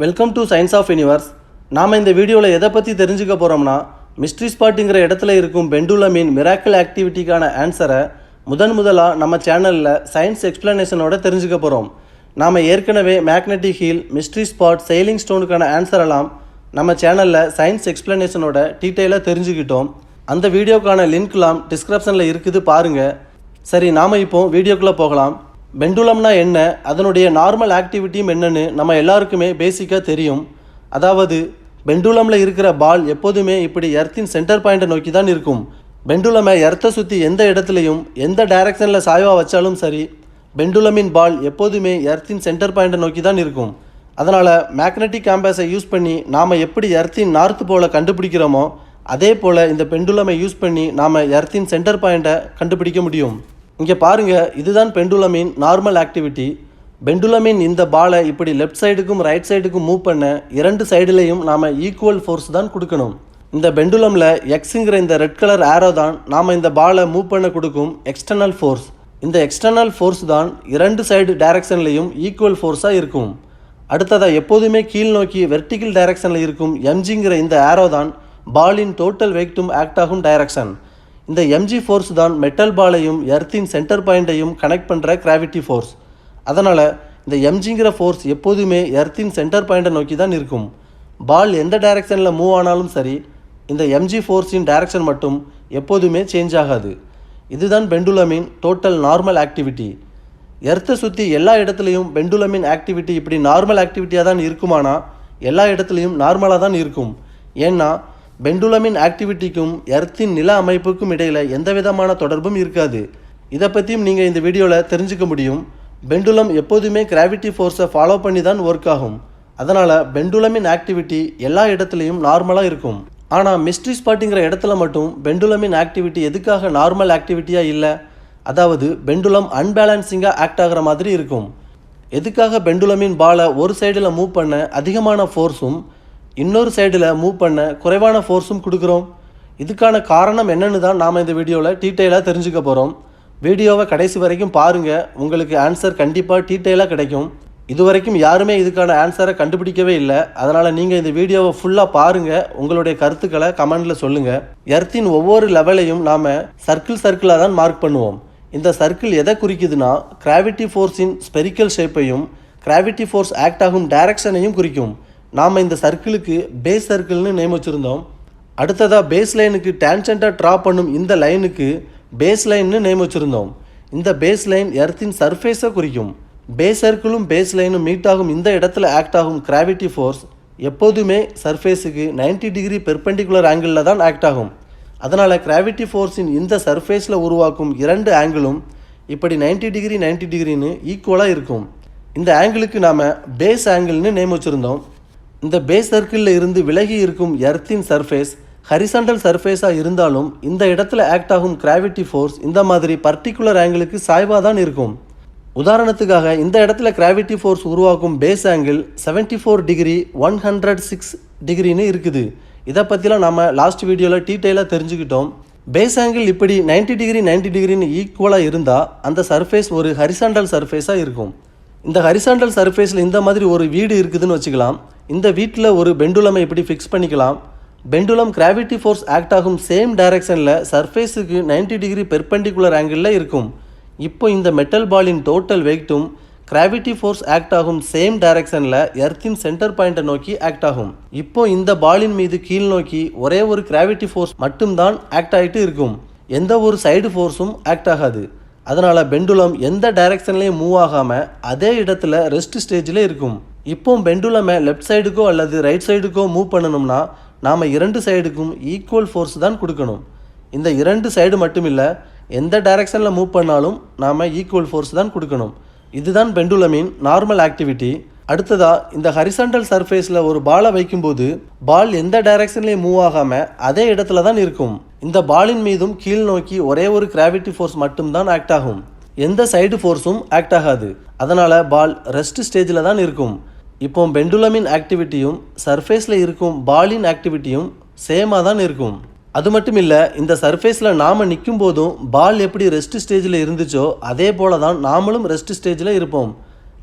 Welcome to science of universe நாம் இந்த வீடியோவில் எதை பற்றி தெரிஞ்சுக்க போகிறோம்னா மிஸ்ட்ரி ஸ்பாட்டுங்கிற இடத்துல இருக்கும் பெண்டுலமின் மிராக்கிள் ஆக்டிவிட்டிக்கான ஆன்சரை முதன் முதலாக நம்ம சேனலில் சயின்ஸ் எக்ஸ்பிளனேஷனோட தெரிஞ்சுக்க போகிறோம் நாம் ஏற்கனவே magnetic hill mystery spot sailing ஸ்டோனுக்கான answer எல்லாம் நம்ம சேனலில் சயின்ஸ் எக்ஸ்பிளனேஷனோட டீட்டெயிலாக தெரிஞ்சுக்கிட்டோம். அந்த வீடியோக்கான லிங்க்லாம் டிஸ்கிரிப்ஷனில் இருக்குது பாருங்கள் சரி நாம் இப்போ வீடியோக்குள்ளே போகலாம். பெண்டுலம்னா என்ன? அதனுடைய நார்மல் ஆக்டிவிட்டியும் என்னன்னு நம்ம எல்லாருக்குமே பேசிக்காக தெரியும். அதாவது பெண்டுலமில் இருக்கிற பால் எப்போதுமே இப்படி எர்த்தின் சென்டர் பாயிண்ட்டை நோக்கி தான் இருக்கும். பெண்டுலமை எர்த்தை சுற்றி எந்த இடத்துலையும் எந்த டைரக்ஷனில் சாய்வாக வச்சாலும் சரி பெண்டுலமின் பால் எப்போதுமே எர்த்தின் சென்டர் பாயிண்ட்டை நோக்கி தான் இருக்கும். அதனால் மேக்னெட்டிக் கேம்பஸை யூஸ் பண்ணி நாம் எப்படி எர்த்தின் நார்த் போல் கண்டுபிடிக்கிறோமோ அதே போல் இந்த பெண்டுலமை யூஸ் பண்ணி நாம் எர்த்தின் சென்டர் பாயிண்ட்டை கண்டுபிடிக்க முடியும். இங்கே பாருங்கள் இதுதான் பெண்டுலமின் நார்மல் ஆக்டிவிட்டி பெண்டுலமின் இந்த பாலை இப்படி லெஃப்ட் சைடுக்கும் ரைட் சைடுக்கும் மூவ் பண்ண இரண்டு சைடுலேயும் நாம் ஈக்குவல் ஃபோர்ஸ் தான் கொடுக்கணும். இந்த பெண்டுலமில் எக்ஸுங்கிற இந்த ரெட் கலர் ஆரோ தான் நாம் இந்த பாலை மூவ் பண்ண கொடுக்கும் எக்ஸ்டர்னல் ஃபோர்ஸ் இந்த எக்ஸ்டர்னல் ஃபோர்ஸ் தான் இரண்டு சைடு டைரக்ஷன்லேயும் ஈக்குவல் ஃபோர்ஸாக இருக்கும். அடுத்ததாக எப்போதுமே கீழ் நோக்கி வெர்டிக்கல் டைரக்ஷனில் இருக்கும் எம்ஜிங்கிற இந்த ஆரோ தான் பாலின் டோட்டல் வெயிட்டும் ஆக்ட் ஆகும் டைரக்ஷன் இந்த எம்ஜி ஃபோர்ஸ் தான் மெட்டல் பாலையும் எர்த்தின் சென்டர் பாயிண்ட்டையும் கனெக்ட் பண்ணுற கிராவிட்டி ஃபோர்ஸ் அதனால் இந்த எம்ஜிங்கிற ஃபோர்ஸ் எப்போதுமே எர்த்தின் சென்டர் பாயிண்ட்டை நோக்கி தான் இருக்கும். பால் எந்த டைரக்ஷனில் மூவ் ஆனாலும் சரி இந்த எம்ஜி ஃபோர்ஸின் டைரக்ஷன் மட்டும் எப்போதுமே சேஞ்ச் ஆகாது. இதுதான் பெண்டுலமின் டோட்டல் நார்மல் ஆக்டிவிட்டி எர்த்தை சுற்றி எல்லா இடத்துலையும் பெண்டுலமின் ஆக்டிவிட்டி இப்படி நார்மல் ஆக்டிவிட்டியாக தான் இருக்குமானா எல்லா இடத்துலையும் நார்மலாக தான் இருக்கும். ஏன்னா பெண்டுலமின் ஆக்டிவிட்டிக்கும் எர்த்தின் நில அமைப்புக்கும் இடையில் எந்த விதமான தொடர்பும் இருக்காது. இதை பற்றியும் நீங்கள் இந்த வீடியோவில் தெரிஞ்சுக்க முடியும். பெண்டுலம் எப்போதுமே கிராவிட்டி ஃபோர்ஸை ஃபாலோ பண்ணி தான் ஒர்க் ஆகும். அதனால் பெண்டுலமின் ஆக்டிவிட்டி எல்லா இடத்துலையும் நார்மலாக இருக்கும். ஆனால் மிஸ்ட்ரி ஸ்பாட்டுங்கிற இடத்துல மட்டும் பெண்டுலமின் ஆக்டிவிட்டி எதுக்காக நார்மல் ஆக்டிவிட்டியாக இல்லை? அதாவது பெண்டுலம் அன்பேலன்சிங்காக ஆக்ட் ஆகிற மாதிரி இருக்கும். எதுக்காக பெண்டுலமின் பாலை ஒரு சைடில் மூவ் பண்ண அதிகமான ஃபோர்ஸும் இன்னொரு சைடில் மூவ் பண்ண குறைவான ஃபோர்ஸும் கொடுக்குறோம். இதுக்கான காரணம் என்னென்னு தான் நாம் இந்த வீடியோவில் டீட்டெயிலாக தெரிஞ்சுக்க போகிறோம் வீடியோவை கடைசி வரைக்கும் பாருங்கள் உங்களுக்கு ஆன்சர் கண்டிப்பாக டீட்டெயிலாக கிடைக்கும். இது வரைக்கும் யாருமே இதுக்கான ஆன்சரை கண்டுபிடிக்கவே இல்லை. அதனால் நீங்கள் இந்த வீடியோவை ஃபுல்லாக பாருங்கள் உங்களுடைய கருத்துக்களை கமெண்டில் சொல்லுங்கள் எர்த்தின் ஒவ்வொரு லெவலையும் நாம் சர்க்கிள் சர்க்கிளாக தான் மார்க் பண்ணுவோம். இந்த சர்க்கிள் எதை குறிக்குதுன்னா கிராவிட்டி ஃபோர்ஸின் ஸ்பெரிக்கல் ஷேப்பையும் கிராவிட்டி ஃபோர்ஸ் ஆக்ட் ஆகும் டைரக்ஷனையும் குறிக்கும். நாம் இந்த சர்க்கிளுக்கு பேஸ் சர்க்கிள்னு நேம் வச்சுருந்தோம். அடுத்ததாக பேஸ் லைனுக்கு டேன்சென்ட்டாக ட்ரா பண்ணும் இந்த லைனுக்கு பேஸ் லைன்னு நேம் வச்சுருந்தோம். இந்த பேஸ் லைன் எர்த்தின் சர்ஃபேஸை குறிக்கும். பேஸ் சர்க்கிளும் பேஸ் லைனும் மீட் ஆகும். இந்த இடத்துல ஆக்ட் ஆகும் கிராவிட்டி ஃபோர்ஸ் எப்போதுமே சர்ஃபேஸுக்கு 90 டிகிரி பெர்பெண்டிகுலர் ஆங்கிளில் தான் ஆக்ட் ஆகும். அதனால் கிராவிட்டி ஃபோர்ஸின் இந்த சர்ஃபேஸில் உருவாக்கும் இரண்டு ஆங்கிளும் இப்படி 90 டிகிரி 90 டிகிரின்னு ஈக்குவலாக இருக்கும். இந்த ஆங்கிளுக்கு நாம் பேஸ் ஆங்கிள்னு நேம் வச்சுருந்தோம். இந்த பேஸ் சர்க்கிளில் இருந்து விலகி இருக்கும் எர்த்தின் சர்ஃபேஸ் ஹரிசாண்டல் சர்ஃபேஸாக இருந்தாலும் இந்த இடத்துல ஆக்ட் ஆகும் கிராவிட்டி ஃபோர்ஸ் இந்த மாதிரி பர்டிகுலர் ஆங்கிளுக்கு சாய்வாக தான் இருக்கும். உதாரணத்துக்காக இந்த இடத்துல கிராவிட்டி ஃபோர்ஸ் உருவாக்கும் base angle 74 four degree one hundred six டிகிரின்னு இருக்குது. இதை பற்றிலாம் நம்ம லாஸ்ட் வீடியோவில் டீட்டெயிலாக தெரிஞ்சுக்கிட்டோம். பேஸ் ஆங்கிள் இப்படி 90 டிகிரி 90 டிகிரின்னு ஈக்குவலாக இருந்தால் அந்த சர்ஃபேஸ் ஒரு ஹரிசாண்டல் சர்ஃபேஸாக இருக்கும். இந்த ஹரிசாண்டல் சர்ஃபேஸில் இந்த மாதிரி ஒரு வீடு இருக்குதுன்னு வச்சுக்கலாம். இந்த வீட்டில் ஒரு பெண்டுலமை இப்படி ஃபிக்ஸ் பண்ணிக்கலாம். பெண்டுலம் கிராவிட்டி ஃபோர்ஸ் ஆக்ட் ஆகும் சேம் டைரக்ஷனில் சர்ஃபேஸுக்கு 90 டிகிரி பெர்பெண்டிகுலர் ஆங்கிளில் இருக்கும். இப்போ இந்த மெட்டல் பாலின் டோட்டல் வெயிட்டும் கிராவிட்டி ஃபோர்ஸ் ஆக்ட் ஆகும் சேம் டைரக்ஷனில் எர்த்தின் சென்டர் பாயிண்ட்டை நோக்கி ஆக்ட் ஆகும். இப்போ இந்த பாலின் மீது கீழ் நோக்கி ஒரே ஒரு கிராவிட்டி ஃபோர்ஸ் மட்டும்தான் ஆக்ட் ஆகிட்டு இருக்கும். எந்த ஒரு சைடு ஃபோர்ஸும் ஆக்ட் ஆகாது. அதனால் பெண்டுலம் எந்த டைரக்ஷன்லேயும் மூவ் ஆகாமல் அதே இடத்துல ரெஸ்ட் ஸ்டேஜில் இருக்கும். இப்போ பெண்டுலமை லெஃப்ட் சைடுக்கோ அல்லது ரைட் சைடுக்கோ மூவ் பண்ணணும்னா நாம் இரண்டு சைடுக்கும் ஈக்குவல் ஃபோர்ஸ் தான் கொடுக்கணும். இந்த இரண்டு சைடு மட்டும் இல்லை எந்த டைரக்ஷனில் மூவ் பண்ணாலும் நாம் ஈக்குவல் ஃபோர்ஸ் தான் கொடுக்கணும். இதுதான் பெண்டுலமின் நார்மல் ஆக்டிவிட்டி அடுத்ததாக இந்த ஹரிசாண்டல் சர்ஃபேஸில் ஒரு பாலை வைக்கும்போது பால் எந்த டைரக்ஷன்லேயும் மூவ் ஆகாமல் அதே இடத்துல தான் இருக்கும். இந்த பாலின் மீதும் கீழ் நோக்கி ஒரே ஒரு கிராவிட்டி ஃபோர்ஸ் மட்டும்தான் ஆக்ட் ஆகும். எந்த சைடு ஃபோர்ஸும் ஆக்ட் ஆகாது. அதனால் பால் ரெஸ்ட் ஸ்டேஜில் தான் இருக்கும். இப்போ பெண்டுலமின் ஆக்டிவிட்டியும் சர்ஃபேஸில் இருக்கும் பாலின் ஆக்டிவிட்டியும் சேமாக தான் இருக்கும். அது மட்டும் இல்லை இந்த சர்ஃபேஸில் நாம் நிற்கும் போதும் பால் எப்படி ரெஸ்ட் ஸ்டேஜில் இருந்துச்சோ அதே போல தான் நாமளும் ரெஸ்ட் ஸ்டேஜில் இருப்போம்.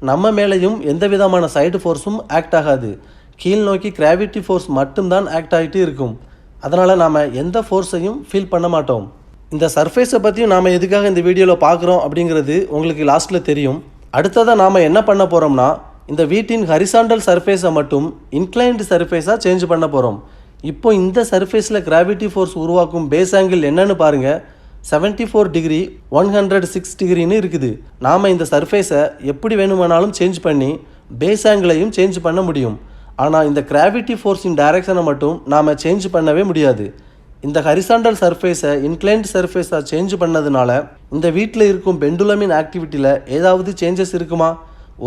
நம்ம மேலேயும் எந்த விதமான சைடு ஃபோர்ஸும் ஆக்ட் ஆகாது. கீழ் நோக்கி கிராவிட்டி ஃபோர்ஸ் மட்டும்தான் ஆக்ட் ஆகிட்டு இருக்கும். அதனால் நாம் எந்த ஃபோர்ஸையும் ஃபீல் பண்ண மாட்டோம். இந்த சர்ஃபேஸை பற்றியும் நாம் எதுக்காக இந்த வீடியோவில் பார்க்குறோம் அப்படிங்கிறது உங்களுக்கு லாஸ்ட்டில் தெரியும். அடுத்ததாக நாம் என்ன பண்ண போகிறோம்னா இந்த வீட்டின் ஹரிசாண்டல் சர்ஃபேஸை மட்டும் இன்க்ளைன்டு சர்ஃபேஸாக சேஞ்ச் பண்ண போகிறோம் இப்போ இந்த சர்ஃபேஸில் கிராவிட்டி ஃபோர்ஸ் உருவாக்கும் பேஸ் ஆங்கிள் என்னன்னு பாருங்கள் 74 four degree one hundred six டிகிரின்னு இருக்குது. நாம் இந்த சர்ஃபேஸை எப்படி வேணுமானாலும் சேஞ்ச் பண்ணி பேஸ் ஆங்கிளையும் சேஞ்ச் பண்ண முடியும். ஆனால் இந்த கிராவிட்டி ஃபோர்ஸின் டைரக்ஷனை மட்டும் நாம் சேஞ்ச் பண்ணவே முடியாது. இந்த ஹரிசாண்டல் சர்ஃபேஸை இன்க்ளைன்ட் சர்ஃபேஸாக சேஞ்ச் பண்ணதுனால இந்த வீட்டில் இருக்கும் பெண்டுலமின் ஆக்டிவிட்டியில் ஏதாவது சேஞ்சஸ் இருக்குமா?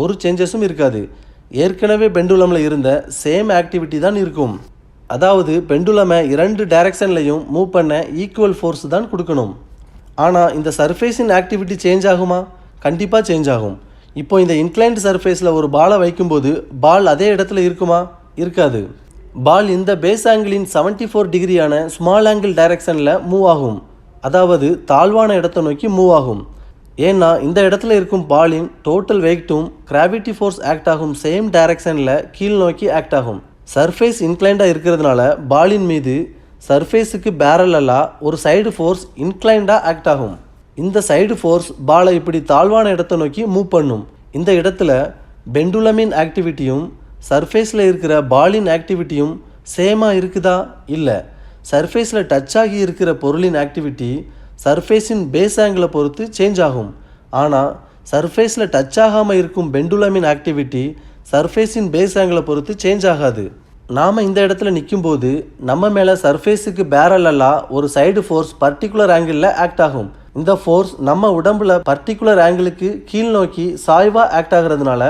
ஒரு சேஞ்சஸும் இருக்காது. ஏற்கனவே பெண்டுலமில் இருந்த சேம் ஆக்டிவிட்டி தான் இருக்கும். அதாவது பெண்டுலமை இரண்டு டைரக்ஷன்லையும் மூவ் பண்ண ஈக்குவல் ஃபோர்ஸ் தான் கொடுக்கணும். ஆனால் இந்த சர்ஃபேஸின் ஆக்டிவிட்டி சேஞ்ச் ஆகுமா? கண்டிப்பாக சேஞ்ச் ஆகும். இப்போ இந்த இன்க்ளைன்ட் சர்ஃபேஸில் ஒரு பாலை வைக்கும்போது பால் அதே இடத்துல இருக்குமா? இருக்காது. பால் இந்த பேஸ் ஆங்கிளின் 74 ஃபோர் டிகிரியான ஸ்மால் ஆங்கிள் டைரக்ஷனில் மூவ் ஆகும். அதாவது தாழ்வான இடத்தை நோக்கி மூவ் ஆகும். ஏன்னா இந்த இடத்துல இருக்கும் பாலின் டோட்டல் வெயிட்டும் கிராவிட்டி ஃபோர்ஸ் ஆக்ட் ஆகும் சேம் டைரக்ஷனில் கீழ் நோக்கி ஆக்ட் ஆகும். சர்ஃபேஸ் இன்க்ளைண்டாக இருக்கிறதுனால பாலின் மீது சர்ஃபேஸுக்கு பேரலலாக ஒரு சைடு ஃபோர்ஸ் இன்க்ளைண்டாக ஆக்ட் ஆகும். இந்த சைடு ஃபோர்ஸ் பாலை இப்படி தாழ்வான இடத்தை நோக்கி மூவ் பண்ணும். இந்த இடத்துல பெண்டுலமின் ஆக்டிவிட்டியும் சர்ஃபேஸில் இருக்கிற பாலின் ஆக்டிவிட்டியும் சேமாக இருக்குதா? இல்லை. சர்ஃபேஸில் டச் ஆகி இருக்கிற பொருளின் ஆக்டிவிட்டி சர்ஃபேஸின் பேஸ் ஆங்கிளை பொறுத்து சேஞ்ச் ஆகும். ஆனால் சர்ஃபேஸில் டச் ஆகாமல் இருக்கும் பெண்டுலமின் ஆக்டிவிட்டி சர்ஃபேஸின் பேஸ் ஆங்கிளை பொறுத்து சேஞ்ச் ஆகாது. நாம் இந்த இடத்துல நிற்கும்போது நம்ம மேலே சர்ஃபேஸுக்கு பேரலெல்லாம் ஒரு side force particular angle act ஆகும். இந்த ஃபோர்ஸ் நம்ம உடம்புல பர்டிகுலர் ஆங்கிளுக்கு கீழ் நோக்கி சாய்வாக ஆக்ட் ஆகிறதுனால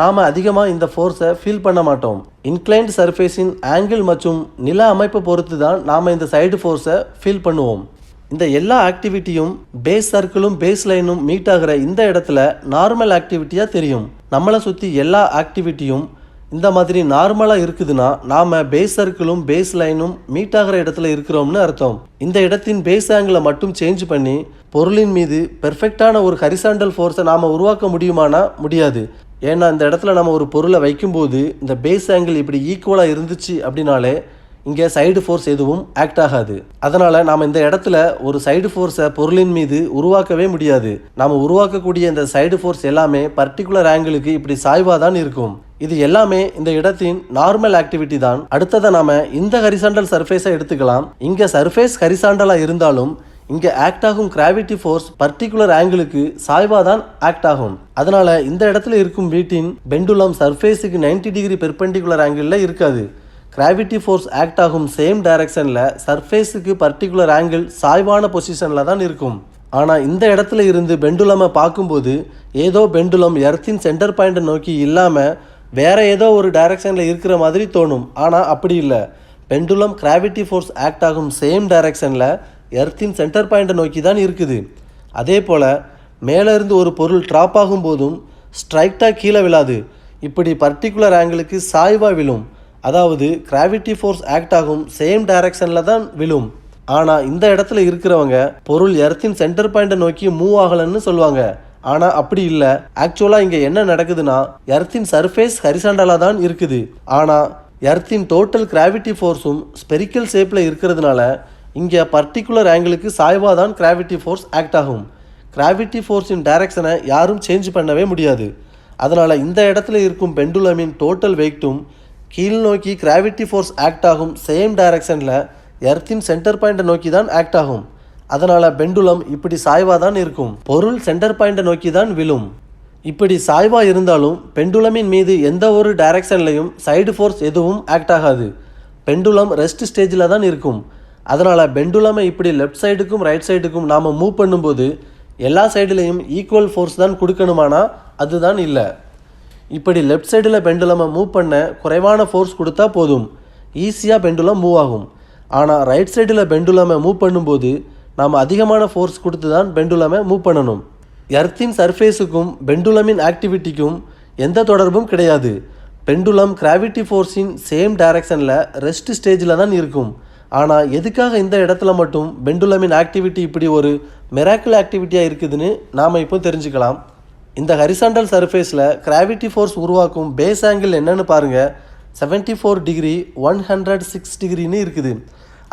நாம் அதிகமாக இந்த ஃபோர்ஸை ஃபீல் பண்ண மாட்டோம். இன்க்ளைன்ட் சர்ஃபேஸின் ஆங்கிள் மற்றும் நில அமைப்பை பொறுத்து தான் நாம் இந்த சைடு ஃபோர்ஸை ஃபீல் பண்ணுவோம். இந்த எல்லா ஆக்டிவிட்டியும் பேஸ் சர்க்கிளும் பேஸ் லைனும் மீட் ஆகிற இந்த இடத்துல நார்மல் ஆக்டிவிட்டியாக தெரியும். நம்மளை சுற்றி எல்லா ஆக்டிவிட்டியும் இந்த மாதிரி நார்மலாக இருக்குதுன்னா நாம் பேஸ் சர்க்கிளும் பேஸ் லைனும் மீட் ஆகிற இடத்துல இருக்கிறோம்னு அர்த்தம். இந்த இடத்தின் பேஸ் ஆங்கிளை மட்டும் சேஞ்ச் பண்ணி பொருளின் மீது பெர்ஃபெக்டான ஒரு ஹரிசாண்டல் ஃபோர்ஸை நாம் உருவாக்க முடியுமானா முடியாது. ஏன்னா இந்த இடத்துல நம்ம ஒரு பொருளை வைக்கும்போது இந்த பேஸ் ஆங்கிள் இப்படி ஈக்குவலாக இருந்துச்சு அப்படின்னாலே இங்கே சைடு ஃபோர்ஸ் எதுவும் ஆக்ட் ஆகாது. அதனால் நாம் இந்த இடத்துல ஒரு சைடு ஃபோர்ஸை பொருளின் மீது உருவாக்கவே முடியாது. நாம் உருவாக்கக்கூடிய இந்த சைடு ஃபோர்ஸ் எல்லாமே பர்டிகுலர் ஆங்கிளுக்கு இப்படி சாய்வாக தான் இருக்கும். இது எல்லாமே இந்த இடத்தின் நார்மல் ஆக்டிவிட்டி தான். அடுத்ததை நாம இந்த ஹரிசாண்டல் சர்ஃபேஸை எடுத்துக்கலாம். இங்கே சர்ஃபேஸ் ஹரிசாண்டலாக இருந்தாலும் இங்கே ஆக்ட் ஆகும் கிராவிட்டி ஃபோர்ஸ் பர்டிகுலர் ஆங்கிளுக்கு சாய்வாக தான் ஆக்ட் ஆகும். அதனால இந்த இடத்துல இருக்கும் வீட்டின் பெண்டுலம் சர்ஃபேஸுக்கு 90 டிகிரி பெர்பெண்டிகுலர் ஆங்கிளில் இருக்காது. கிராவிட்டி ஃபோர்ஸ் ஆக்ட் ஆகும் சேம் டைரக்ஷனில் சர்ஃபேஸுக்கு பர்டிகுலர் ஆங்கிள் சாய்வான பொசிஷனில் தான் இருக்கும். ஆனால் இந்த இடத்துல இருந்து பெண்டுலமை பார்க்கும்போது ஏதோ பெண்டுலம் எர்த்தின் சென்டர் பாயிண்ட்டை நோக்கி இல்லாமல் வேற ஏதோ ஒரு டைரக்ஷனில் இருக்கிற மாதிரி தோணும். ஆனால் அப்படி இல்லை. பெண்டுலம் கிராவிட்டி ஃபோர்ஸ் ஆக்ட் ஆகும் சேம் டைரக்ஷனில் எர்த்தின் சென்டர் பாயிண்ட்டை நோக்கி தான் இருக்குது. அதே போல் மேலேருந்து ஒரு பொருள் ட்ராப் ஆகும் போதும் ஸ்ட்ரைக்டாக கீழே விழாது. இப்படி பர்டிகுலர் ஆங்கிளுக்கு சாய்வாக விழும். அதாவது கிராவிட்டி ஃபோர்ஸ் ஆக்ட் ஆகும் சேம் டைரக்ஷனில் தான் விழும். ஆனால் இந்த இடத்துல இருக்கிறவங்க பொருள் எர்த்தின் சென்டர் பாயிண்ட்டை நோக்கி மூவ் ஆகலைன்னு சொல்லுவாங்க. ஆனால் அப்படி இல்லை. ஆக்சுவலாக இங்கே என்ன நடக்குதுன்னா எர்த்தின் சர்ஃபேஸ் ஹரிசாண்டலாக தான் இருக்குது. ஆனால் எர்த்தின் டோட்டல் கிராவிட்டி ஃபோர்ஸும் ஸ்பெரிக்கல் ஷேப்பில் இருக்கிறதுனால இங்கே பர்டிகுலர் ஆங்கிளுக்கு சாய்வாக தான் கிராவிட்டி ஃபோர்ஸ் ஆக்ட் ஆகும். கிராவிட்டி ஃபோர்ஸின் டைரக்ஷனை யாரும் சேஞ்ச் பண்ணவே முடியாது. அதனால் இந்த இடத்துல இருக்கும் பெண்டுலமின் டோட்டல் வெயிட்டும் கீழ் நோக்கி கிராவிட்டி ஃபோர்ஸ் ஆக்ட் ஆகும் சேம் டைரக்ஷனில் எர்த்தின் சென்டர் பாயிண்ட்டை நோக்கி தான் ஆக்ட் ஆகும். அதனால் பெண்டுலம் இப்படி சாய்வாக தான் இருக்கும். பொருள் சென்டர் பாயிண்ட்டை நோக்கி தான் விழும். இப்படி சாய்வாக இருந்தாலும் பெண்டுலமின் மீது எந்த ஒரு டைரக்ஷன்லையும் சைடு ஃபோர்ஸ் எதுவும் ஆக்ட் ஆகாது. பெண்டுலம் ரெஸ்ட் ஸ்டேஜில் தான் இருக்கும். அதனால் பெண்டுலமை இப்படி லெஃப்ட் சைடுக்கும் ரைட் சைடுக்கும் நாம் மூவ் பண்ணும்போது எல்லா சைடுலேயும் ஈக்குவல் ஃபோர்ஸ் தான் கொடுக்கணுமானா அதுதான் இல்லை. இப்படி லெஃப்ட் சைடில் பெண்டுலமை மூவ் பண்ண குறைவான ஃபோர்ஸ் கொடுத்தா போதும். ஈஸியாக பெண்டுலம் மூவ் ஆகும். ஆனால் ரைட் சைடில் பெண்டுலமை மூவ் பண்ணும்போது நாம் அதிகமான ஃபோர்ஸ் கொடுத்து தான் பெண்டுலமை மூவ் பண்ணணும். எர்த்தின் சர்ஃபேஸுக்கும் பெண்டுலமின் ஆக்டிவிட்டிக்கும் எந்த தொடர்பும் கிடையாது. பெண்டுலம் கிராவிட்டி ஃபோர்ஸின் சேம் டைரக்ஷனில் ரெஸ்ட் ஸ்டேஜில் தான் இருக்கும். ஆனால் எதுக்காக இந்த இடத்துல மட்டும் பெண்டுலமின் ஆக்டிவிட்டி இப்படி ஒரு மெராக்கிள் ஆக்டிவிட்டியாக இருக்குதுன்னு நாம் இப்போ தெரிஞ்சுக்கலாம். இந்த ஹரிசாண்டல் சர்ஃபேஸில் கிராவிட்டி ஃபோர்ஸ் உருவாக்கும் பேஸ் ஆங்கிள் என்னன்னு பாருங்கள் 74 four degree one hundred six டிகிரின்னு இருக்குது.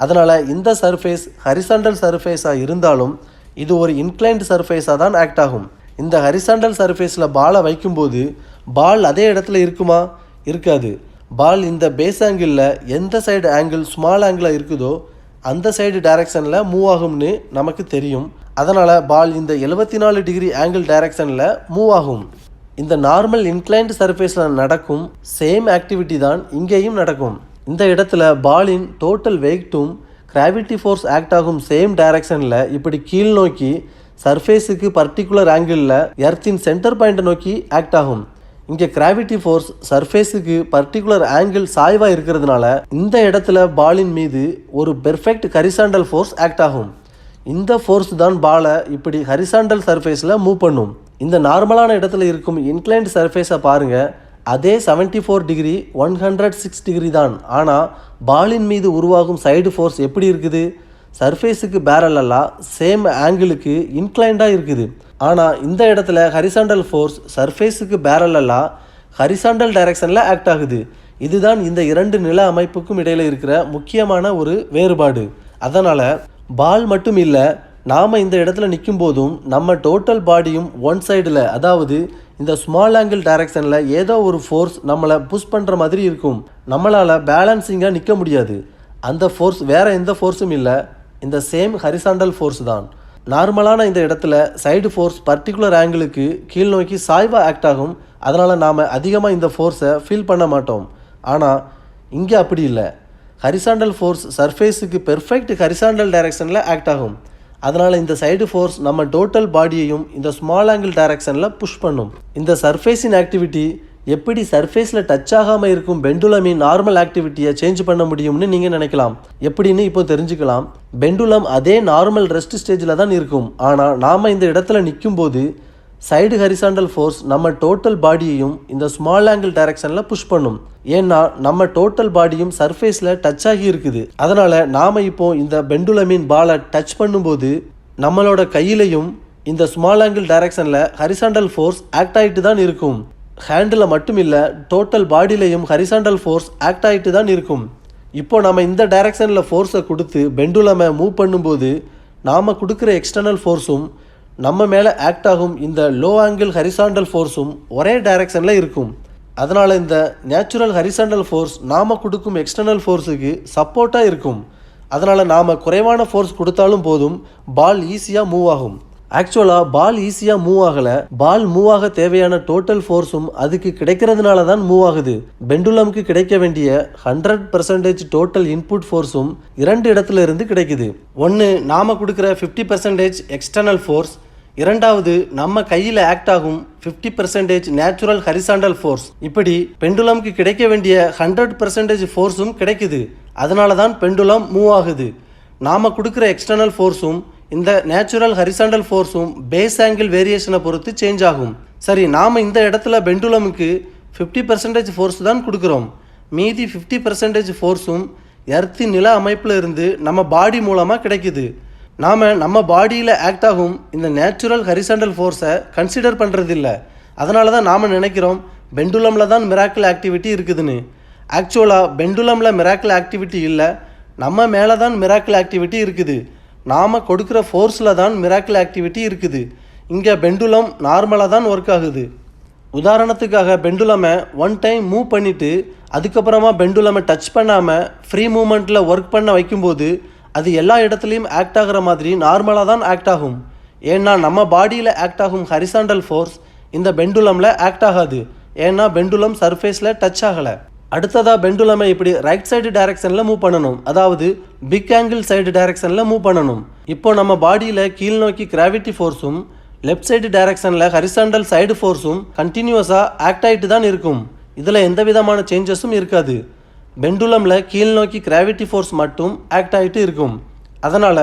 அதனால் இந்த சர்ஃபேஸ் ஹரிசாண்டல் சர்ஃபேஸாக இருந்தாலும் இது ஒரு இன்க்ளைன்டு சர்ஃபேஸாக தான் ஆக்ட் ஆகும். இந்த ஹரிசாண்டல் சர்ஃபேஸில் பாலை வைக்கும்போது பால் அதே இடத்துல இருக்குமா? இருக்காது. பால் இந்த பேஸ் ஆங்கிளில் எந்த சைடு ஆங்கிள் ஸ்மால் ஆங்கிளாக இருக்குதோ அந்த சைடு டைரக்ஷனில் மூவ் ஆகும்னு நமக்கு தெரியும். அதனால் பால் இந்த எழுபத்தி நாலு டிகிரி ஆங்கிள் டைரக்ஷனில் மூவ் ஆகும். இந்த நார்மல் இன்க்ளைன்டு சர்ஃபேஸில் நடக்கும் சேம் ஆக்டிவிட்டி தான் இங்கேயும் நடக்கும். இந்த இடத்துல பாலின் டோட்டல் வெயிட்டும் கிராவிட்டி ஃபோர்ஸ் ஆக்ட் ஆகும் சேம் டைரக்ஷனில் இப்படி கீழ் நோக்கி சர்ஃபேஸுக்கு பர்டிகுலர் ஆங்கிளில் எர்த்தின் சென்டர் பாயிண்ட்டை நோக்கி ஆக்ட் ஆகும். இங்கே கிராவிட்டி ஃபோர்ஸ் சர்ஃபேஸுக்கு பர்டிகுலர் ஆங்கிள் சாய்வாக இருக்கிறதுனால இந்த இடத்துல பாலின் மீது ஒரு பெர்ஃபெக்ட் ஹரிசாண்டல் ஃபோர்ஸ் ஆக்ட் ஆகும். இந்த ஃபோர்ஸ் தான் பாலை இப்படி ஹரிசாண்டல் சர்ஃபேஸில் மூவ் பண்ணும். இந்த நார்மலான இடத்துல இருக்கும் இன்க்ளைன்ட் சர்ஃபேஸை பாருங்கள் அதே 74 four degree one hundred six degree தான். ஆனால் பாலின் மீது உருவாகும் சைடு ஃபோர்ஸ் எப்படி இருக்குது? சர்ஃபேஸுக்கு பேரலெல்லாம் சேம் ஆங்கிளுக்கு இன்க்ளைண்டாக இருக்குது. ஆனால் இந்த இடத்துல ஹரிசாண்டல் ஃபோர்ஸ் சர்ஃபேஸுக்கு பேரலெல்லாம் ஹரிசாண்டல் டைரக்ஷனில் ஆக்ட் ஆகுது. இதுதான் இந்த இரண்டு நில அமைப்புக்கும் இடையில் இருக்கிற முக்கியமான ஒரு வேறுபாடு. அதனால் பால் மட்டும் இல்லை நாம் இந்த இடத்துல நிற்கும் போதும் நம்ம டோட்டல் பாடியும் ஒன் சைடில் அதாவது இந்த ஸ்மால் ஆங்கிள் டைரக்ஷனில் ஏதோ ஒரு ஃபோர்ஸ் நம்மளை புஷ் பண்ணுற மாதிரி இருக்கும். நம்மளால் பேலன்சிங்காக நிற்க முடியாது. அந்த ஃபோர்ஸ் வேறு எந்த ஃபோர்ஸும் இல்லை. இந்த சேம் ஹரிசாண்டல் ஃபோர்ஸ் தான். நார்மலான இந்த இடத்துல சைடு ஃபோர்ஸ் பர்டிகுலர் ஆங்கிளுக்கு கீழ் நோக்கி சாய்வாக ஆக்ட் ஆகும். அதனால் நாம் அதிகமாக இந்த ஃபோர்ஸை ஃபீல் பண்ண மாட்டோம். ஆனால் இங்கே அப்படி இல்லை. ஹரிசாண்டல் ஃபோர்ஸ் சர்ஃபேஸுக்கு பெர்ஃபெக்ட் ஹரிசாண்டல் டைரக்ஷனில் ஆக்ட் ஆகும். அதனால் இந்த சைடு ஃபோர்ஸ் நம்ம டோட்டல் பாடியையும் இந்த ஸ்மால் ஆங்கிள் டைரக்ஷனில் புஷ் பண்ணும். இந்த சர்ஃபேஸின் ஆக்டிவிட்டி எப்படி சர்ஃபேஸில் டச் ஆகாமல் இருக்கும் பெண்டுலமின் நார்மல் ஆக்டிவிட்டியை சேஞ்ச் பண்ண முடியும்னு நீங்கள் நினைக்கலாம். எப்படின்னு இப்போ தெரிஞ்சுக்கலாம். பெண்டுலம் அதே நார்மல் ரெஸ்ட் ஸ்டேஜில் தான் இருக்கும். ஆனால் நாம் இந்த இடத்துல நிற்கும்போது சைடு ஹரிசாண்டல் ஃபோர்ஸ் நம்ம டோட்டல் பாடியையும் இந்த ஸ்மால் ஆங்கிள் டைரக்ஷனில் புஷ் பண்ணும். ஏன்னா நம்ம டோட்டல் பாடியும் சர்ஃபேஸில் டச் ஆகி இருக்குது. அதனால் நாம் இப்போ இந்த பெண்டுலமின் பாலை டச் பண்ணும்போது நம்மளோட கையிலையும் இந்த ஸ்மால் ஆங்கிள் டைரக்ஷனில் ஹரிசாண்டல் ஃபோர்ஸ் ஆக்ட் ஆகிட்டு தான் இருக்கும். ஹேண்டில் மட்டும் இல்லை டோட்டல் பாடியிலையும் ஹரிசாண்டல் ஃபோர்ஸ் ஆக்ட் ஆகிட்டு தான் இருக்கும். இப்போ நம்ம இந்த டைரக்ஷனில் ஃபோர்ஸை கொடுத்து பெண்டுலமை மூவ் பண்ணும்போது நாம் கொடுக்குற எக்ஸ்டர்னல் ஃபோர்ஸும் நம்ம மேலே ஆக்ட் ஆகும் இந்த லோ ஆங்கிள் ஹரிசாண்டல் ஃபோர்ஸும் ஒரே டைரக்ஷனில் இருக்கும். அதனால் இந்த நேச்சுரல் ஹரிசாண்டல் ஃபோர்ஸ் நாம் கொடுக்கும் எக்ஸ்டர்னல் ஃபோர்ஸுக்கு சப்போர்ட்டாக இருக்கும். அதனால் நாம் குறைவான ஃபோர்ஸ் கொடுத்தாலும் போதும் பால் ஈஸியாக மூவ் ஆகும். ஆக்சுவலாக பால் ஈஸியாக மூவ் ஆகலை பால் மூவ் ஆக தேவையான டோட்டல் ஃபோர்ஸும் அதுக்கு கிடைக்கிறதுனால தான் மூவ் ஆகுது. பெண்டுலம்க்கு கிடைக்க வேண்டிய ஹண்ட்ரட் பர்சன்டேஜ் டோட்டல் இன்புட் ஃபோர்ஸும் இரண்டு இடத்துல இருந்து கிடைக்குது. ஒன்று நாம் கொடுக்குற ஃபிஃப்டி பர்சன்டேஜ் எக்ஸ்டர்னல் ஃபோர்ஸ் இரண்டாவது நம்ம கையில் ஆக்ட் ஆகும் fifty percentage natural horizontal force இப்படி பெண்டுலம்க்கு கிடைக்க வேண்டிய ஹண்ட்ரட் பர்சன்டேஜ் ஃபோர்ஸும் கிடைக்குது. அதனால தான் பெண்டுலம் மூவ் ஆகுது. நாம் கொடுக்குற எக்ஸ்டர்னல் ஃபோர்ஸும் இந்த நேச்சுரல் ஹரிசாண்டல் ஃபோர்ஸும் பேஸ் ஆங்கிள் வேரியேஷனை பொறுத்து சேஞ்ச் ஆகும். சரி நாம் இந்த இடத்துல பெண்டுலமுக்கு ஃபிஃப்டி பர்சன்டேஜ் ஃபோர்ஸ் தான் கொடுக்குறோம். மீதி ஃபிஃப்டி பர்சன்டேஜ் ஃபோர்ஸும் எர்த்தின் நில அமைப்பில் இருந்து நம்ம பாடி மூலமாக கிடைக்குது. நாம் நம்ம பாடியில் ஆக்ட் ஆகும் இந்த நேச்சுரல் ஹரிசண்டல் ஃபோர்ஸை கன்சிடர் பண்ணுறதில்ல அதனால தான் நாம் நினைக்கிறோம் பெண்டுலமில் தான் மிராக்கிள் ஆக்டிவிட்டி இருக்குதுன்னு. ஆக்சுவலாக பெண்டுலமில் மிராக்கிள் ஆக்டிவிட்டி இல்லை நம்ம மேலே தான் மிராக்கிள் ஆக்டிவிட்டி இருக்குது. நாம் கொடுக்குற ஃபோர்ஸில் தான் மிராக்கிள் ஆக்டிவிட்டி இருக்குது. இங்கே பெண்டுலம் நார்மலாக தான் ஒர்க் ஆகுது. உதாரணத்துக்காக பெண்டுலமை ஒன் டைம் மூவ் பண்ணிவிட்டு அதுக்கப்புறமா பெண்டுலமை டச் பண்ணாமல் ஃப்ரீ மூமெண்ட்டில் ஒர்க் பண்ண வைக்கும்போது அது எல்லா இடத்துலையும் ஆக்ட் ஆகிற மாதிரி நார்மலாக தான் ஆக்ட் ஆகும். ஏன்னா நம்ம பாடியில் ஆக்ட் ஆகும் ஹரிசாண்டல் ஃபோர்ஸ் இந்த பெண்டுலமில் ஆக்ட் ஆகாது. ஏன்னா பெண்டுலம் சர்ஃபேஸில் டச் ஆகலை. அடுத்ததாக பெண்டுலமை இப்படி ரைட் சைடு டைரக்ஷனில் மூவ் பண்ணணும். அதாவது பிக் ஆங்கிள் சைடு டைரக்ஷனில் மூவ் பண்ணணும். இப்போ நம்ம பாடியில் கீழ் நோக்கி கிராவிட்டி ஃபோர்ஸும் லெஃப்ட் சைடு டைரக்ஷனில் ஹரிசாண்டல் சைடு ஃபோர்ஸும் கண்டினியூஸாக ஆக்ட் ஆகிட்டு தான் இருக்கும். இதில் எந்த விதமான சேஞ்சஸும் இருக்காது. பெண்டுலமில் கீழ் நோக்கி கிராவிட்டி ஃபோர்ஸ் மட்டும் ஆக்ட் ஆகிட்டு இருக்கும். அதனால்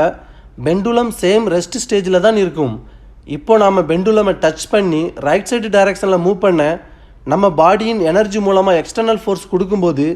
பெண்டுலம் சேம் ரெஸ்ட் ஸ்டேஜில் தான் இருக்கும். இப்போ நாம் பெண்டுலமை டச் பண்ணி ரைட் சைடு டைரக்ஷனில் மூவ் பண்ண நம்ம பாடியின் எனர்ஜி மூலமாக எக்ஸ்டர்னல் ஃபோர்ஸ் கொடுக்கும்போது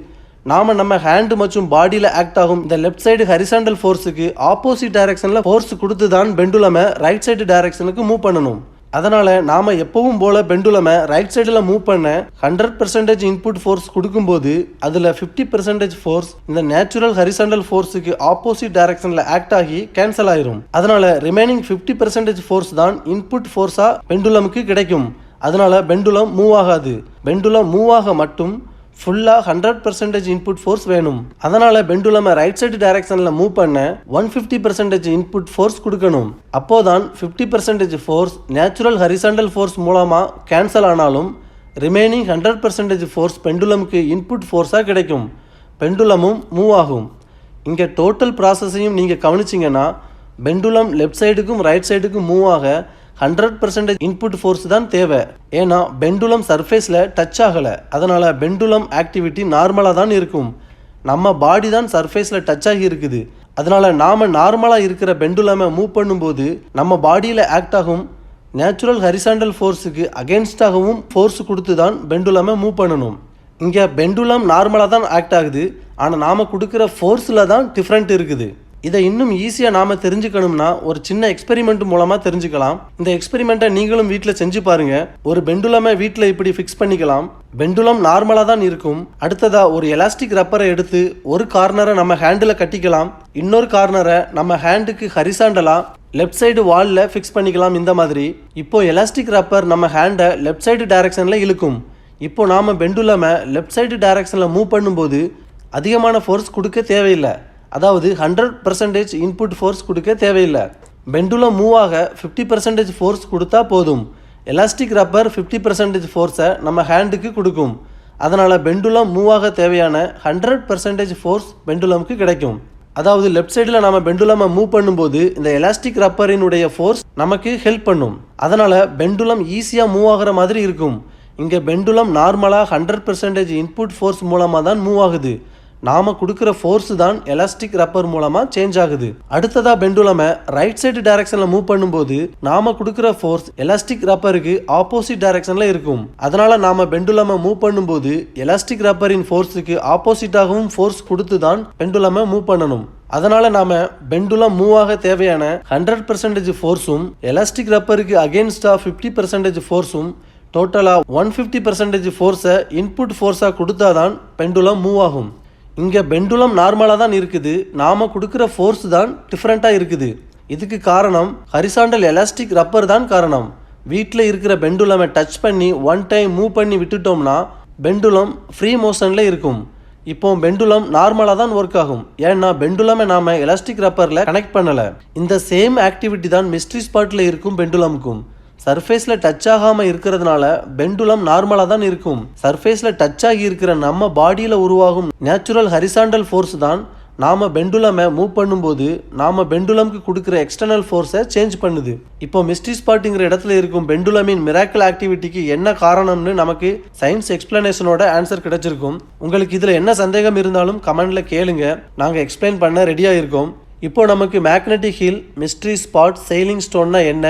நாம் நம்ம ஹேண்டு மற்றும் பாடியில் ஆக்ட் ஆகும். இந்த லெஃப்ட் சைடு ஹரிசாண்டல் ஃபோர்ஸுக்கு ஆப்போசிட் டைரக்ஷனில் ஃபோர்ஸ் கொடுத்து தான் பெண்டுலமை ரைட் சைடு டைரக்ஷனுக்கு மூவ் பண்ணணும். அதனால் நாம் எப்பவும் போல் பெண்டுலமை ரைட் சைடில் மூவ் பண்ண ஹண்ட்ரட் பர்சன்டேஜ் இன்புட் ஃபோர்ஸ் கொடுக்கும்போது அதில் ஃபிஃப்டி பர்சன்டேஜ் ஃபோர்ஸ் இந்த நேச்சுரல் ஹரிசண்டல் ஃபோர்ஸுக்கு ஆப்போசிட் டைரக்ஷனில் ஆக்ட் ஆகி கேன்சல் ஆயிரும். அதனால் ரிமைனிங் ஃபிஃப்டி பர்சன்டேஜ் ஃபோர்ஸ் தான் இன்புட் ஃபோர்ஸாக பெண்டுலமுக்கு கிடைக்கும். அதனால் பெண்டுலம் மூவ் ஆகாது. பெண்டுலம் மூவ் ஆக மட்டும் ஃபுல்லாக ஹண்ட்ரட் பர்சன்டேஜ் இன்புட் ஃபோர்ஸ் வேணும். அதனால் பெண்டுலமை ரைட் சைடு டைரக்ஷனில் மூவ் பண்ண one fifty percentage input force கொடுக்கணும். அப்போதான் fifty percentage force natural horizontal force மூலமாக கேன்சல் ஆனாலும் ரிமைனிங் ஹண்ட்ரட் பர்சன்டேஜ் ஃபோர்ஸ் பெண்டுலமுக்கு இன்புட் ஃபோர்ஸாக கிடைக்கும். பெண்டுலமும் மூவ் ஆகும். இங்கே டோட்டல் ப்ராசஸையும் நீங்கள் கவனிச்சிங்கன்னா பெண்டுலம் லெஃப்ட் சைடுக்கும் ரைட் சைடுக்கும் மூவ் ஆக ஹண்ட்ரட் பர்சன்டேஜ் இன்புட் ஃபோர்ஸ் தான் தேவை. ஏன்னா பெண்டுலம் சர்ஃபேஸில் டச் ஆகலை. அதனால் பெண்டுலம் ஆக்டிவிட்டி நார்மலாக தான் இருக்கும். நம்ம பாடி தான் சர்ஃபேஸில் டச் ஆகி இருக்குது. அதனால் நாம் நார்மலாக இருக்கிற பெண்டுலமை மூவ் பண்ணும்போது நம்ம பாடியில் ஆக்ட் ஆகும். நேச்சுரல் ஹரிசாண்டல் ஃபோர்ஸுக்கு அகேன்ஸ்டாகவும் ஃபோர்ஸ் கொடுத்து தான் பெண்டுலமை மூவ் பண்ணணும். இங்கே பெண்டுலம் நார்மலாக தான் ஆக்ட் ஆகுது. ஆனால் நாம் கொடுக்குற ஃபோர்ஸில் தான் டிஃப்ரெண்ட் இருக்குது. இதை இன்னும் ஈஸியாக நாம் தெரிஞ்சுக்கணும்னா ஒரு சின்ன எக்ஸ்பெரிமெண்ட் மூலமாக தெரிஞ்சுக்கலாம். இந்த எக்ஸ்பெரிமெண்ட்டை நீங்களும் வீட்டில் செஞ்சு பாருங்க. ஒரு பெண்டுலமை வீட்டில் இப்படி ஃபிக்ஸ் பண்ணிக்கலாம். பெண்டுலம் நார்மலாக தான் இருக்கும். அடுத்ததாக ஒரு எலாஸ்டிக் ரப்பரை எடுத்து ஒரு கார்னரை நம்ம ஹேண்டில் கட்டிக்கலாம். இன்னொரு கார்னரை நம்ம ஹேண்டுக்கு ஹரிசாண்டலாக லெஃப்ட் சைடு வாலில் ஃபிக்ஸ் பண்ணிக்கலாம் இந்த மாதிரி. இப்போ எலாஸ்டிக் ரப்பர் நம்ம ஹேண்டை லெஃப்ட் சைடு டைரக்ஷனில் இழுக்கும். இப்போ நாம் பெண்டுலமை லெஃப்ட் சைடு டைரக்ஷனில் மூவ் பண்ணும்போது அதிகமான ஃபோர்ஸ் கொடுக்க தேவையில்லை. அதாவது ஹண்ட்ரட் பர்சன்டேஜ் இன்புட் ஃபோர்ஸ் கொடுக்க தேவையில்லை. பெண்டுலம் மூவ் ஆக ஃபிஃப்டி பர்சன்டேஜ் ஃபோர்ஸ் கொடுத்தா போதும். எலாஸ்டிக் ரப்பர் ஃபிஃப்டி பர்சன்டேஜ் ஃபோர்ஸை நம்ம ஹேண்டுக்கு கொடுக்கும். அதனால் பெண்டுலம் மூவ் ஆக தேவையான ஹண்ட்ரட் பர்சன்டேஜ் ஃபோர்ஸ் பெண்டுலமுக்கு கிடைக்கும். அதாவது லெஃப்ட் சைடில் நம்ம பெண்டுலமை மூவ் பண்ணும்போது இந்த எலாஸ்டிக் ரப்பரினுடைய ஃபோர்ஸ் நமக்கு ஹெல்ப் பண்ணும். அதனால் பெண்டுலம் ஈஸியாக மூவ் ஆகிற மாதிரி இருக்கும். இங்கே பெண்டுலம் நார்மலாக ஹண்ட்ரட் பர்சன்டேஜ் இன்புட் ஃபோர்ஸ் மூலமாக தான் மூவ் ஆகுது. நாம் கொடுக்குற ஃபோர்ஸ் தான் எலாஸ்டிக் ரப்பர் மூலமாக சேஞ்ச் ஆகுது. அடுத்ததாக பெண்டுலமை ரைட் சைடு டைரக்ஷனில் மூவ் பண்ணும்போது நாம் கொடுக்குற ஃபோர்ஸ் எலாஸ்டிக் ரப்பருக்கு ஆப்போசிட் டைரக்ஷனில் இருக்கும். அதனால் நாம் பெண்டுலமை மூவ் பண்ணும்போது எலாஸ்டிக் ரப்பரின் ஃபோர்ஸுக்கு ஆப்போசிட்டாகவும் ஃபோர்ஸ் கொடுத்து தான் பெண்டுலமை மூவ் பண்ணணும். அதனால் நாம் பெண்டுலம் மூவ் ஆக தேவையான ஹண்ட்ரட் பர்சன்டேஜ் ஃபோர்ஸும் எலாஸ்டிக் ரப்பருக்கு அகேன்ஸ்டாக ஃபிஃப்டி பர்சன்டேஜ் ஃபோர்ஸும் டோட்டலாக ஒன் ஃபிஃப்டி பர்சன்டேஜ் ஃபோர்ஸை இன்புட் ஃபோர்ஸாக கொடுத்தா தான் பெண்டுலம் மூவ் ஆகும். இங்கே பெண்டுலம் நார்மலாக தான் இருக்குது. நாம் கொடுக்குற ஃபோர்ஸ் தான் டிஃப்ரெண்ட்டாக இருக்குது. இதுக்கு காரணம் ஹரிசாண்டல் எலாஸ்டிக் ரப்பர் தான் காரணம். வீட்டில் இருக்கிற பெண்டுலமை டச் பண்ணி ஒன் டைம் மூவ் பண்ணி விட்டுட்டோம்னா பெண்டுலம் ஃப்ரீ மோஷனில் இருக்கும். இப்போ பெண்டுலம் நார்மலாக தான் ஒர்க் ஆகும். ஏன்னா பெண்டுலமை நாம எலாஸ்டிக் ரப்பரில் கனெக்ட் பண்ணலை. இந்த சேம் ஆக்டிவிட்டி தான் மிஸ்ட்ரி ஸ்பாட்டில் இருக்கும் பெண்டுலமுக்கும். சர்ஃபேஸில் டச் ஆகாமல் இருக்கிறதுனால பெண்டுலம் நார்மலாக தான் இருக்கும். சர்ஃபேஸில் டச் ஆகி இருக்கிற நம்ம பாடியில் உருவாகும் நேச்சுரல் ஹரிசாண்டல் ஃபோர்ஸ் தான் நாம் பெண்டுலமை மூவ் பண்ணும்போது நாம் பெண்டுலம்க்கு கொடுக்குற எக்ஸ்டர்னல் ஃபோர்ஸை சேஞ்ச் பண்ணுது. இப்போ மிஸ்ட்ரி ஸ்பாட்டுங்கிற இடத்துல இருக்கும் பெண்டுலமின் மிராக்கல் ஆக்டிவிட்டிக்கு என்ன காரணம்னு நமக்கு சயின்ஸ் எக்ஸ்பிளனேஷனோட ஆன்சர் கிடைச்சிருக்கும். உங்களுக்கு இதில் என்ன சந்தேகம் இருந்தாலும் கமெண்டில் கேளுங்க. நாங்கள் எக்ஸ்பிளைன் பண்ண ரெடியாக இருக்கோம். இப்போ நமக்கு magnetic hill mystery spot sailing ஸ்டோன்னா என்ன?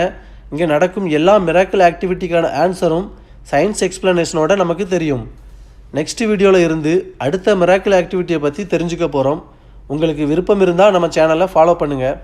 இங்கே நடக்கும் எல்லா மிராக்கிள் ஆக்டிவிட்டிக்கான ஆன்சரும் சயின்ஸ் எக்ஸ்பிளனேஷனோட நமக்கு தெரியும். நெக்ஸ்ட் வீடியோவில் இருந்து அடுத்த மிராக்கிள் ஆக்டிவிட்டியை பற்றி தெரிஞ்சுக்க போகிறோம் உங்களுக்கு விருப்பம் இருந்தால் நம்ம சேனலை ஃபாலோ பண்ணுங்கள்